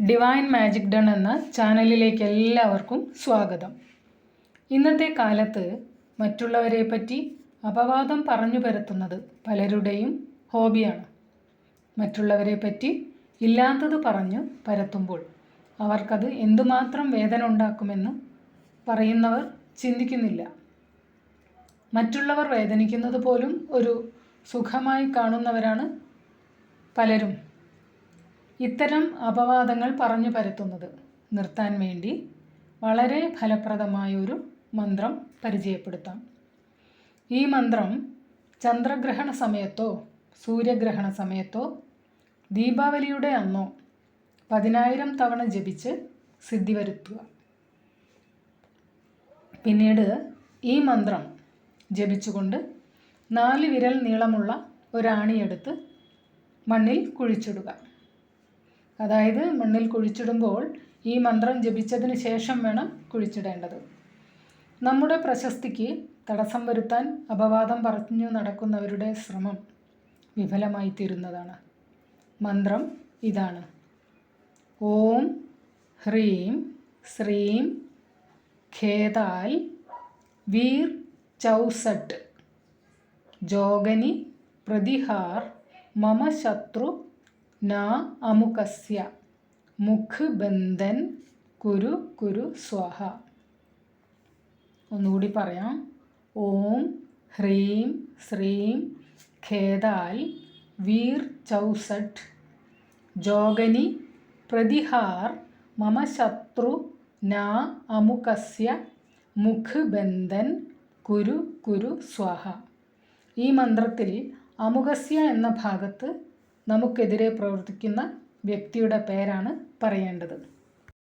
Divine magic done എന്ന ചാനലിലേക്ക് എല്ലാവർക്കും സ്വാഗതം. ഇന്നത്തെ കാലത്ത് മറ്റുള്ളവരെ പറ്റി അപവാദം പറഞ്ഞു പരത്തുന്നത് പലരുടെയും ഹോബിയാണ് മറ്റുള്ളവരെ പറ്റി ഇല്ലാത്തത് പറഞ്ഞു പരത്തുമ്പോൾ അവർക്കത് എന്തുമാത്രം വേദന ഉണ്ടാക്കുമെന്ന് പറയുന്നവർ ചിന്തിക്കുന്നില്ല. മറ്റുള്ളവർ വേദനിക്കുന്നത് പോലും ഒരു സുഖമായി കാണുന്നവരാണ് പലരും. ഇത്തരം അപവാദങ്ങൾ പറഞ്ഞു പരത്തുന്നത് നിർത്താൻ വേണ്ടി വളരെ ഫലപ്രദമായ ഒരു മന്ത്രം പരിചയപ്പെടുത്താം. ഈ മന്ത്രം ചന്ദ്രഗ്രഹണ സമയത്തോ സൂര്യഗ്രഹണ സമയത്തോ ദീപാവലിയുടെ അന്നോ പതിനായിരം തവണ ജപിച്ച് സിദ്ധി വരുത്തുക പിന്നീട് ഈ മന്ത്രം ജപിച്ചുകൊണ്ട് നാല് വിരൽ നീളമുള്ള ഒരാണിയെടുത്ത് മണ്ണിൽ കുഴിച്ചിടുക. അതായത് മണ്ണിൽ കുഴിച്ചിടുമ്പോൾ ഈ മന്ത്രം ജപിച്ചതിന് ശേഷം വേണം കുഴിച്ചിടേണ്ടത്. നമ്മുടെ പ്രശസ്തിക്ക് തടസ്സം വരുത്താൻ അപവാദം പറഞ്ഞു നടക്കുന്നവരുടെ ശ്രമം വിഫലമായി തീരുന്നതാണ്. മന്ത്രം ഇതാണ്. ഓം ഹ്രീം ശ്രീം ഖേതാൽ വീർ ചൗസട്ട് ജോഗനി പ്രതിഹാർ മമ ശത്രു ന അമുകസ്യ മുഖ് ബന്ധൻ കുരു കുരു സ്വാഹ. ഒന്നുകൂടി പറയാം. ഓം ഹ്രീം ശ്രീം ഖേദാൽ വീർ ചൗസട്ട്. ജോഗനി പ്രതിഹാർ മമ ശത്രു ന അമുകസ്യ മുഖ് ബന്ധൻ കുരു കുരു സ്വാഹ. ഈ മന്ത്രത്തിൽ അമുഖസ്യ എന്ന ഭാഗത്ത് നമുക്കെതിരെ പ്രവർത്തിക്കുന്ന വ്യക്തിയുടെ പേരാണ് പറയേണ്ടത്.